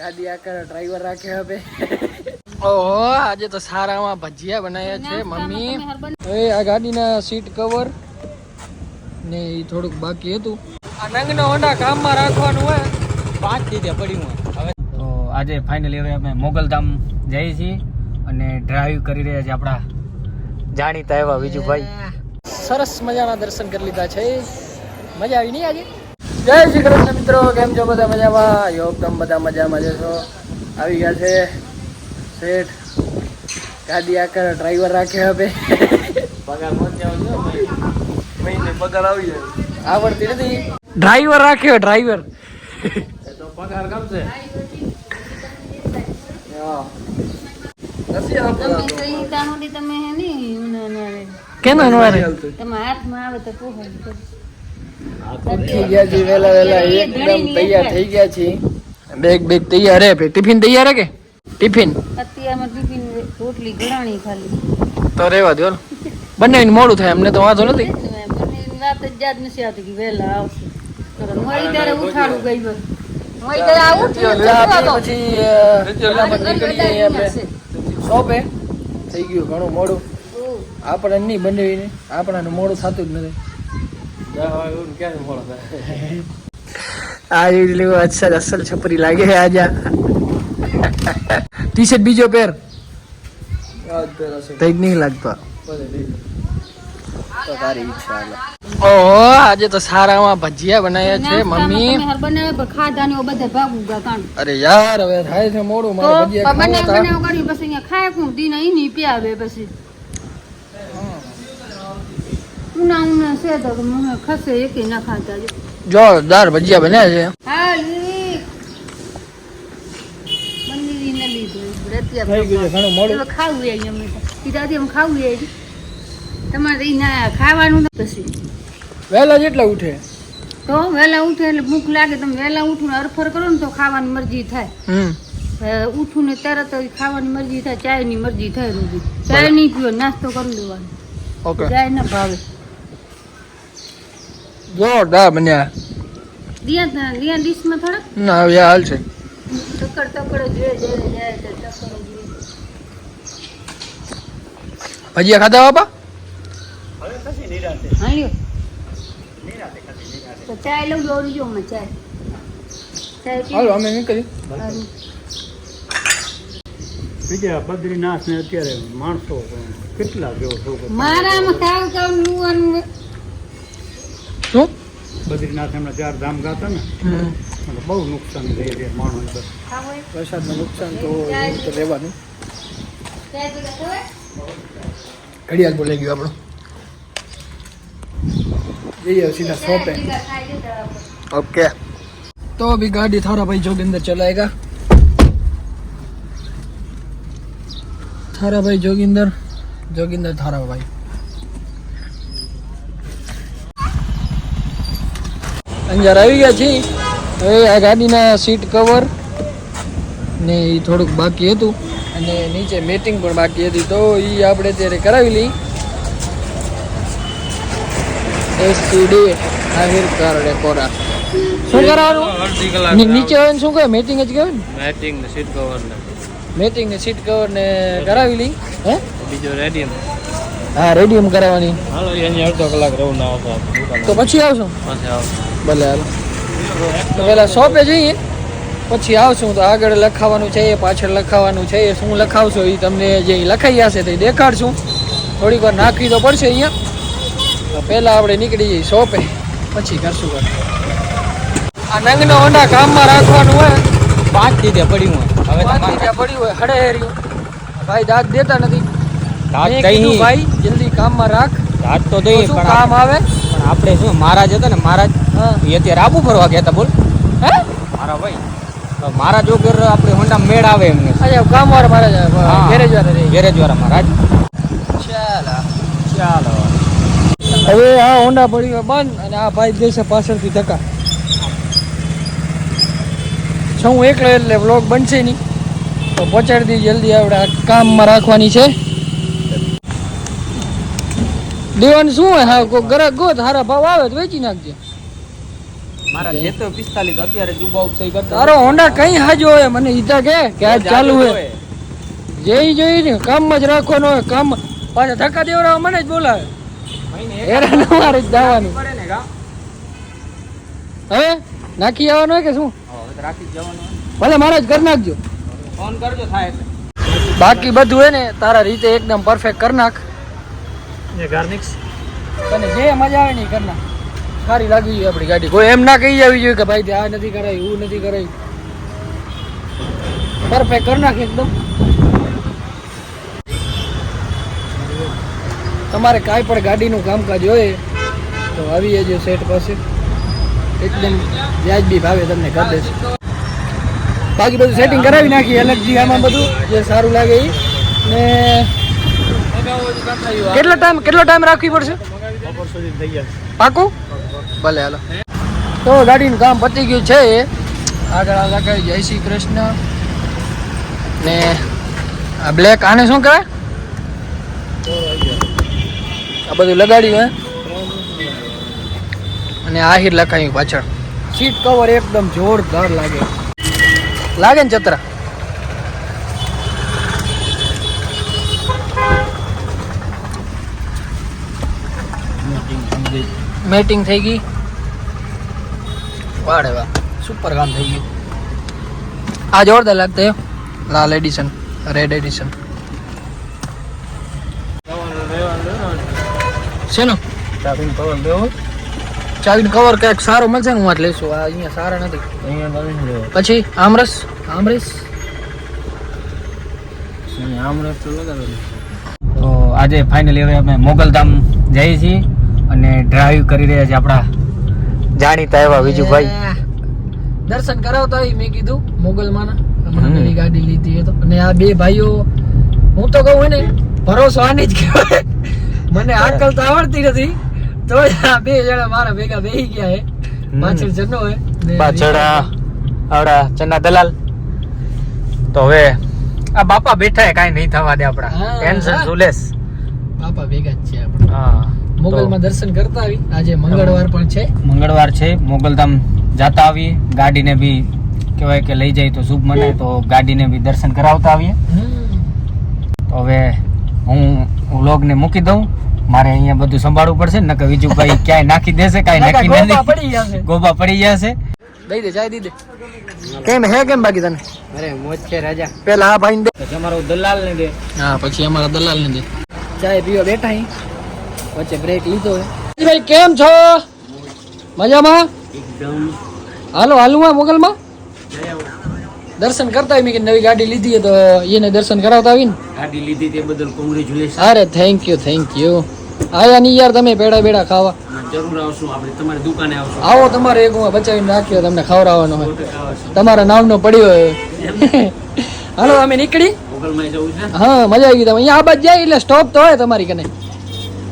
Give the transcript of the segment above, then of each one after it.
ગાડી આકાર ડ્રાઈવર રાખ્યો હવે. ઓહો આજે તો સારામાં ભજીયા બનાવ્યા છે મમ્મી. હવે આ ગાડીના સીટ કવર ને એ થોડુંક બાકી હતું. આ નંગનો હોન્ડા કામમાં રાખવાનું હોય. પાંચ દીધે પડ્યું હોય. હવે તો આજે ફાઇનલી હવે અમે મોગલધામ જઈએ છીએ અને ડ્રાઈવ કરી રહ્યા છે આપણા જાણીતા એવા વિજુભાઈ. સરસ મજાના દર્શન કરી લીધા છે. મજા આવી નહીં આજે? જય શ્રી કૃષ્ણ મિત્રો કેમ છો? બધા મજામાં? યોગ તમ બધા મજામાં છો આવી ગયા છે શેઠ. ગાડી આકાર ડ્રાઈવર રાખ્યો હવે. પગાર મહિને પગાર આવી જાય. આવડતી નથી. ડ્રાઈવર રાખ્યો ડ્રાઈવર તો પગાર ગમશે. ની ના. કેનો નવારે? તમે હાથમાં આવે તો. થઈ ગયા છીએ વેલા વેલા એકદમ તૈયાર થઈ ગયા છીએ બેગ બેગ તૈયાર હે ટિફિન તૈયાર હે કે? ટિફિન? અત્યારમાં ટિફિન રોટલી ઘણાણી ખાલી. તો રેવા દો બનાવીને મોડું થાય અમને તો વાંધો નથી. મને વાત જ યાદ નથી આવતી કે વહેલા આવશે. મળી ત્યારે ઉઠાડું ગઈ બસ મળી ત્યારે. પછી શોપે થઈ ગયું ઘણું મોડું. ઓહ. આપણે નહીં બનાવીને આપણાને મોડું થતું જ નથી. આ લેવો અસલ અસલ છપરી લાગે છે આજા. ટી શર્ટ બીજો પહેર તઈ નહીં લાગતો. ઓહો આજે તો સારામાં ભજીયા બનાવ્યા છે મમ્મી. અરે યાર હવે થાય છે મોડું મારે ભજીયા ખાવા હતા. બનાવ કરી પછી અહીંયા ખાય દીને ઈની પ્યાવે પછી. ઉના ઉના છે તો મને ખસે એકે ના ખાતા જોરદાર ભજીયા બન્યા છે. હા તમારે ના ખાવાનું પછી. વહેલા જેટલા ઉઠે? તો વહેલા ઉઠે એટલે ભૂખ લાગે. તમે વહેલા ઉઠું ને અરફર કરો ને તો ખાવાની મરજી થાય. હમ. ઉઠું ને તરત જ ખાવાની મરજી થાય. ચાયની મરજી થાય રોજી. ચાય નહીં પીવો નાસ્તો કરી લેવાનો. ચાય ના ભાવે. જોરદાર બન્યા. દિયા દિયા ડીશમાં થોડા ના હવે હાલ છે. ટકર ટકર જોઈએ જ્યારે જાય તો ટકર જોઈએ ભજીયા ખાધા બાપા? હા લ્યો તો ચાય લઉં દોડી જો ચાય. ચાય હાલો અમે નીકળી બીજા બદ્રીનાથ ને અત્યારે માણસો કેટલા જો મારામાં ખાવ ખાવ લુવાનું શું બદ્રીનાથ એમના ચાર ધામ ગાતા ને એટલે બહુ નુકસાન થઈ છે માણસો ખાવો એ? વરસાદનું નુકસાન તો એવું તો રહેવાનું ચાય પીધા ખવાય? ઘડિયાળ બોલાઈ ગયું આપણું જઈએ હવે સીધા ચાય શોપે પીધા ખાઈ લીધા આપણે. ओके तो अभी गाड़ी थारा भाई जोगिंदर चलाएगा थारा भाई जोगिंदर जोगिंदर અંજાર આવી ગયા છીએ. હવે આ ગાડીના સીટ કવર ને એ થોડુંક બાકી હતું. અને નીચે મેટિંગ પણ બાકી હતી. તો એ આપણે ત્યારે કરાવી લઈ. એસસીડી આહિર કારણે કોરા શું કરાવવાનું? નીચે આવે ને શું કહે મેટિંગ જ કહેવાય ને? મેટિંગ ને સીટ કવર ને. મેટિંગ ને સીટ કવર ને કરાવી લઈ. હે? બીજો રેડિયમ હા રેડિયમ કરાવવાની. હાલો એની અડધો કલાક રહું ના આવતો. તો પછી આવશું? પછી આવો ભલે હાલો. તો પહેલાં શોપે જઈએ. પછી આવશું તો આગળ લખાવાનું છે એ પાછળ લખાવાનું છે શું લખાવશો એ તમને જે લખાઈ હશે તે દેખાડશું. થોડીક વાર નાખવી તો પડશે અહીંયા. પહેલાં આપણે નીકળી જઈએ શોપે પછી કરશું કર આ નંગનો ઓંડા કામમાં રાખવાનું હોય. પાંચ દીધે પડ્યું હોય. હવે પાંચ રીતે પડ્યું હોય હડે હેર્યું ભાઈ દાંત દેતા નથી. ભાઈ જલ્દી કામમાં રાખ. દાંત તો દઈએ પણ કામ આવે? પણ આપણે શું મહારાજ હતા ને મહારાજ એ અત્યારે આબુ ફરવા ગયા હતા બોલ. હે? મારા ભાઈ. તો જોગર આપણે હોન્ડા મેળ આવે એમને અચ્છા કામ વાળા મારે ગેરેજ વાળા ગેરેજ વાળા મહારાજ ચાલો. ચાલો. હવે આ હોન્ડા પડી બંધ અને આ ભાઈ દેશે પાછળથી ધક્કા. છું એકલો એટલે વ્લોગ બનશે નહીં. તો પહોંચાડી જલ્દી આપણે આ કામમાં રાખવાની છે. દેવાનું શું હોય? હા ગોત હારા ભાવ આવે તો વેચી નાખજે. મારા જેતો 45 અત્યારે જ ઊભા ઊભા કરતા તારો હોન્ડા કઈ હાજો હોય? મને ઈતા કે કે આજ ચાલુ હે જે જોઈ ને કામમાં જ રાખવાનો હોય કામ. પાછા ધક્કા દેવડાવવા મને જ બોલાવે. હેરાન અમારે જ જવાનું. પડે ને ગા હવે? નાખી આવવાનું હોય કે શું? હવે રાખી જ જવાનું ભલે મારા જ કરી નાખજો. ફોન કરજો થાય એટલે. બાકી બધું હે ને તારા રીતે એકદમ પરફેક્ટ કરી નાખ. ગાર્નિક્સ તને જે મજા આવે ને કરી નાખ. સારી લાગવી જોઈએ આપણી ગાડી. કોઈ એમ ના કહી જવી જોઈએ કે ભાઈ આ નથી કરાય એવું નથી કરાય. પરફેક્ટ કરી નાખે એકદમ. તમારે કાંઈ પણ ગાડીનું કામકાજ હોય તો આવી જજો સેટ પાસે. એકદમ વ્યાજબી ભાવે તમને કરી દેશે બાકી બધું સેટિંગ કરાવી નાખી અલગથી આમાં બધું જે સારું લાગે એ ને કેટલો ટાઈમ કેટલો ટાઈમ રાખવી પડશે? પાકું? ભલે હાલો. તો ગાડીનું કામ પતી ગયું છે. આગળ આ લગાવી જય શ્રી કૃષ્ણ. ને આ બ્લેક આને શું કહેવાય? આ બધું લગાડ્યું હે? અને આહિર લખાયું પાછળ. સીટ કવર એકદમ જોરદાર લાગે. લાગે ને ચતરા? મેટિંગ થઈ ગઈ? વાહ સુપર કામ થઈ ગયું. આ જોરદાર લાગતા લાલ એડિશન રેડ એડિશન શેનો ચાવીનું કવર લેવો. ચાવીનું કવર ક્યાંક સારો મળશે ને હું આજ લઈશું. આ અહીંયા સારા નથી. અહીંયા પછી આમરસ આમરસ. આમરસ તો આજે ફાઇનલી હવે અમે મોગલધામ જઈએ છીએ અને ડ્રાઈવ કરી રહ્યા છીએ આપણા જાણીતા એવા વિજુભાઈ. દર્શન કરાવતા હોય મેં કીધું મોગલમાના. હમણાં હમ. ગાડી લીધી તો. અને આ બે ભાઈઓ હું તો કહું ને ભરોસો આની જ કહેવાય. મને આકલ તો આવડતી નથી. તો આ બે જણા મારા ભેગા બેહી ગયા હે. પાછળ જનો હે. પાછળ આવડા ચના દલાલ. તો હવે આ બાપા બેઠા હે કાઈ નહીં થવા દે આપડા ટેન્શન ઝુલેસ. બાપા ભેગા જ છે આપણે. હા. મોગલમાં દર્શન કરતા આવી. આજે મંગળવાર પણ છે. મંગળવાર છે. મોગલધામ જાતા આવીએ. ગાડીને બી કહેવાય કે લઈ જાય તો શુભ મને તો ગાડીને બી દર્શન કરાવતા આવીએ. તો હવે હું વ્લોગને મૂકી દઉં. મારે અહીંયા બધું સંભાળવું પડશે. ને નકર વિજુભાઈ ક્યાંય નાખી દેશે કાંઈ નાખી નથી ગોબા પડી જશે. દઈ દે જાય દઈ દે. કેમ હે કેમ બાકી તને? અરે મોજ છે રાજા. પેલા આ ભાઈ દે. તમારો દલાલ ને દે. હા પછી અમારા દલાલ ને દે. ચાય પીવા બેઠા અહીં. વચ્ચે બ્રેક લીધો છે. ભાઈ કેમ છો? મજામાં? હાલો હાલું આ મોગલમાં? દર્શન કરતા આવી મેં કે નવી ગાડી લીધી તો એને દર્શન કરાવતા આવીને. ગાડી લીધી તે બદલ કોંગ્રેચ્યુલેશન અરે થેન્ક યુ થેન્ક યુ આયા ની યાર તમે પેડા બેડા ખાવા. જરૂર આવશું આપણે તમારી દુકાને આવશું. આવો તમારે એક હું બચાવીને રાખ્યો તમને ખવડાવવાનો હોય. તમારા નામનો પડ્યો હોય. હાલો અમે નીકળી. હા મજા આવી ગઈ તમે. અહીંયા આ બાજુ જાય એટલે સ્ટોપ તો હોય તમારી કને.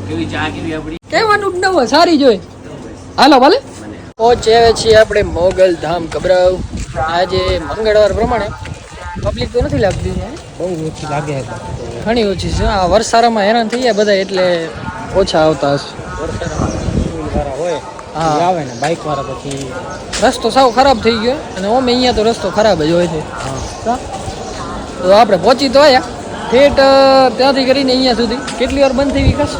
કેવી ચા સારી જોઈ હાલો ભલે. પહોંચ્યા છીએ આપણે મોગલ ધામ કબરાવ આજે મંગળવાર પ્રમાણે પબ્લિક તો નથી લાગતી બહુ ઓછી લાગે ઘણી ઓછી છે. આ વરસારામાં હેરાન થઈ ગયા બધા એટલે ઓછા આવતા હશે. આવે ને બાઇક વાળા પછી રસ્તો સાવ ખરાબ થઈ ગયો અને ઓમે અહીંયા તો રસ્તો ખરાબ જ હોય છે. તો આપણે પહોંચી તો આવ્યા ઠેઠ ત્યાંથી કરીને અહીંયા સુધી. કેટલી વાર બંધ થઈ વિકાસ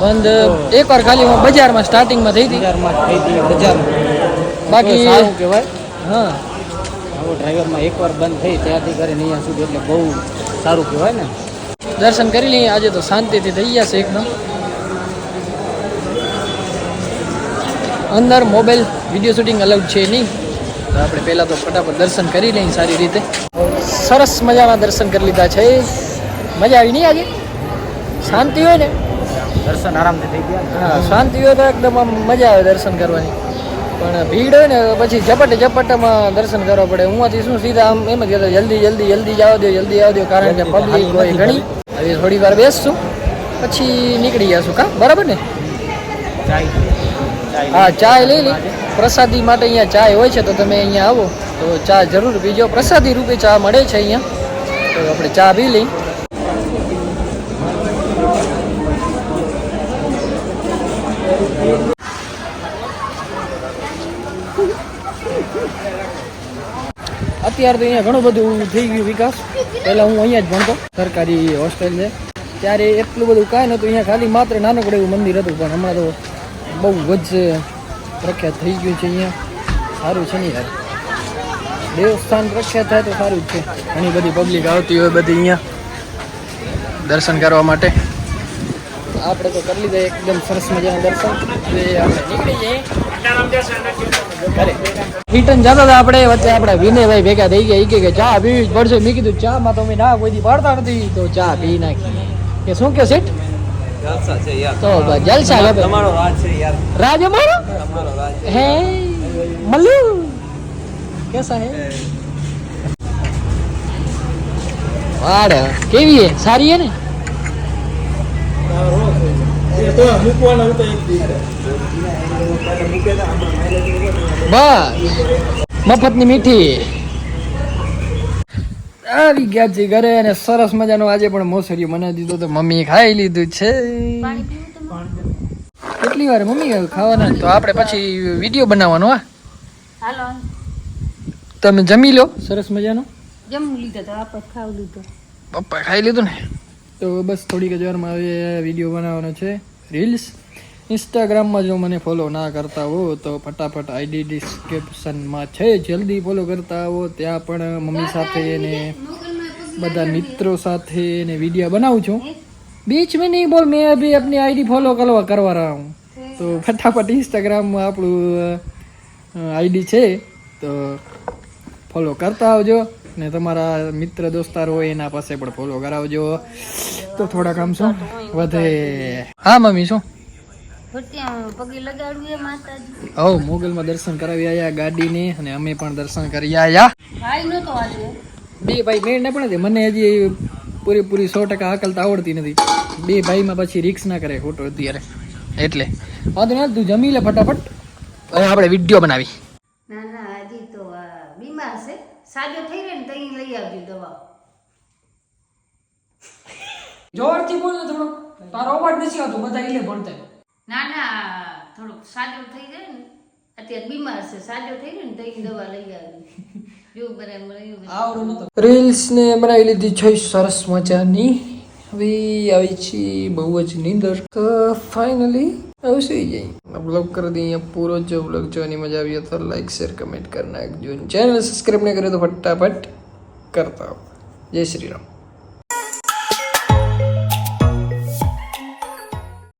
બંધ એક વાર ખાલી હું બજારમાં સ્ટાર્ટિંગમાં થઈ હતી. બજારમાં થઈ હતી બજારમાં. બાકી સારું કહેવાય. હા. આવો ડ્રાઈવરમાં એકવાર બંધ થઈ ત્યાંથી કરીને અહીંયા સુધી એટલે બહુ સારું કહેવાય ને. દર્શન કરી લઈએ. આજે તો શાંતિથી થઈ ગયા છે એકદમ. અંદર મોબાઈલ વીડિયો શૂટિંગ અલાઉડ છે નહીં. તો આપણે પહેલાં તો ફટાફટ દર્શન કરી લઈએ સારી રીતે. સરસ મજાના દર્શન કરી લીધા છે. મજા આવી નહીં આજે? શાંતિ હોય ને? દર્શન આરામથી થઈ ગયા? હા શાંતિ હોય તો એકદમ આમ મજા આવે દર્શન કરવાની. પણ ભીડ હોય ને પછી ઝપટે ઝપટામાં દર્શન કરવા પડે. હુંથી શું સીધા આમ એમ જ કહેતો જલ્દી જલ્દી જલ્દી જાવ દો જલ્દી આવ દો કારણ કે પબ્લિક હોય ઘણી. હવે થોડી વાર બેસશું પછી નીકળી જશું કા? બરાબર ને? હા ચાય લઈ લઈ પ્રસાદી માટે અહીંયા ચાય હોય છે તો તમે અહીંયા આવો. તો ચા જરૂર પીજો. પ્રસાદી રૂપે ચા મળે છે અહીંયા. તો આપણે ચા પી લઈ અત્યારે તો અહીંયા ઘણું બધું થઈ ગયું વિકાસ. પહેલાં હું અહીંયા જ ભણતો, સરકારી હોસ્ટેલ છે. ત્યારે એટલું બધું કાંઈ નહોતું, અહીંયા ખાલી માત્ર નાનકડું એવું મંદિર હતું, પણ હમણાં તો બહુ જ પ્રખ્યાત થઈ ગયું છે અહીંયા. સારું છે ને યાર. દેવસ્થાન પ્રખ્યાત થાય તો સારું જ છે. ઘણી બધી પબ્લિક આવતી હોય બધી અહીંયા દર્શન કરવા માટે. આપણે તો કરી લીધા એકદમ સરસ મજાના દર્શન. રિટર્ન જતા હતા આપણે વચ્ચે આપણા વિનયભાઈ ભેગા થઈ ગયા. કે ચા પીવી જ પડશે. મેં કીધું ચા માં તો ના કોઈ દી પાડતા નથી. તો ચા પી નાખી. કે શું કે સેઠ તો જલસા રાજ અમારો? હે મલ્લુ. કેસા હે વાડ કેવી હે? સારી હે ને? બસ. મફતની મીઠી. આવી ગયા છે ઘરે અને સરસ મજાનો આજે પણ મોસરી મને દીધો તો મમ્મી ખાઈ લીધું છે. કેટલી વાર મમ્મી ખાવાના તો આપણે પછી વીડિયો બનાવવાનો હા? હાલો. તમે જમી લો. સરસ મજાનો? જમી લીધો તો આપણે ખાવ લીધો. પપ્પા ખાઈ લીધું ને? તો બસ થોડીક જ વારમાં હવે વીડિયો બનાવવાનો છે. રીલ્સ ઇન્સ્ટાગ્રામમાં જો મને ફોલો ના કરતા હો, તો ફટાફટ આઈડી ડિસ્ક્રિપ્શનમાં છે. જલ્દી ફોલો કરતા હો. ત્યાં પણ મમ્મી સાથે ને બધા મિત્રો સાથે એને વીડિયો બનાવું છું. બીચ મેં નહીં બોલ મેં અભી આપની આઈડી ફોલો કરવા કરવા રહા હું. તો ફટાફટ ઇન્સ્ટાગ્રામમાં આપણું આઈડી છે. તો ફોલો કરતા આવજો. ને તમારા મિત્ર દોસ્તાર હોય એના પાસે પણ ફોલો કરાવજો. તો થોડા કામ શું? વધે. હા, મમ્મી, શું? પણ બે ભાઈ મેળ ન પડે મને હજી પૂરેપૂરી સો ટકા અકલ આવડતી નથી. બે ભાઈમાં પછી રિક્સ ના કરે ખોટો અત્યારે. એટલે. વાંધો ના તું જમી લે ફટાફટ. હવે આપણે વીડિયો બનાવી. સાજો થઈ રહે ને તઈ લઈ આવજો દવા. જોરથી બોલ ને થોડો તારો અવાજ નથી આવતો બધા એટલે ભણતા. ના ના થોડુંક સાજો થઈ જાય ને અત્યારે બીમાર છે સાજો થઈ રહે ને તઈ દવા લઈ આવજો. જો બરાબર રીલ્સ ને બનાવી લીધી છે સરસ મજાની. હવે આવી છે બહુ જ નીંદર. ફાઇનલી હવે સુઈ જાય. બ્લોગ કરી દઈએ પૂરો જો બ્લોગ જોવાની મજા આવી તો લાઈક શેર કમેન્ટ કરી નાખજો. ચેનલ સબસ્ક્રાઈબ નહીં કરે તો ફટાફટ કરતા જય શ્રી રામ.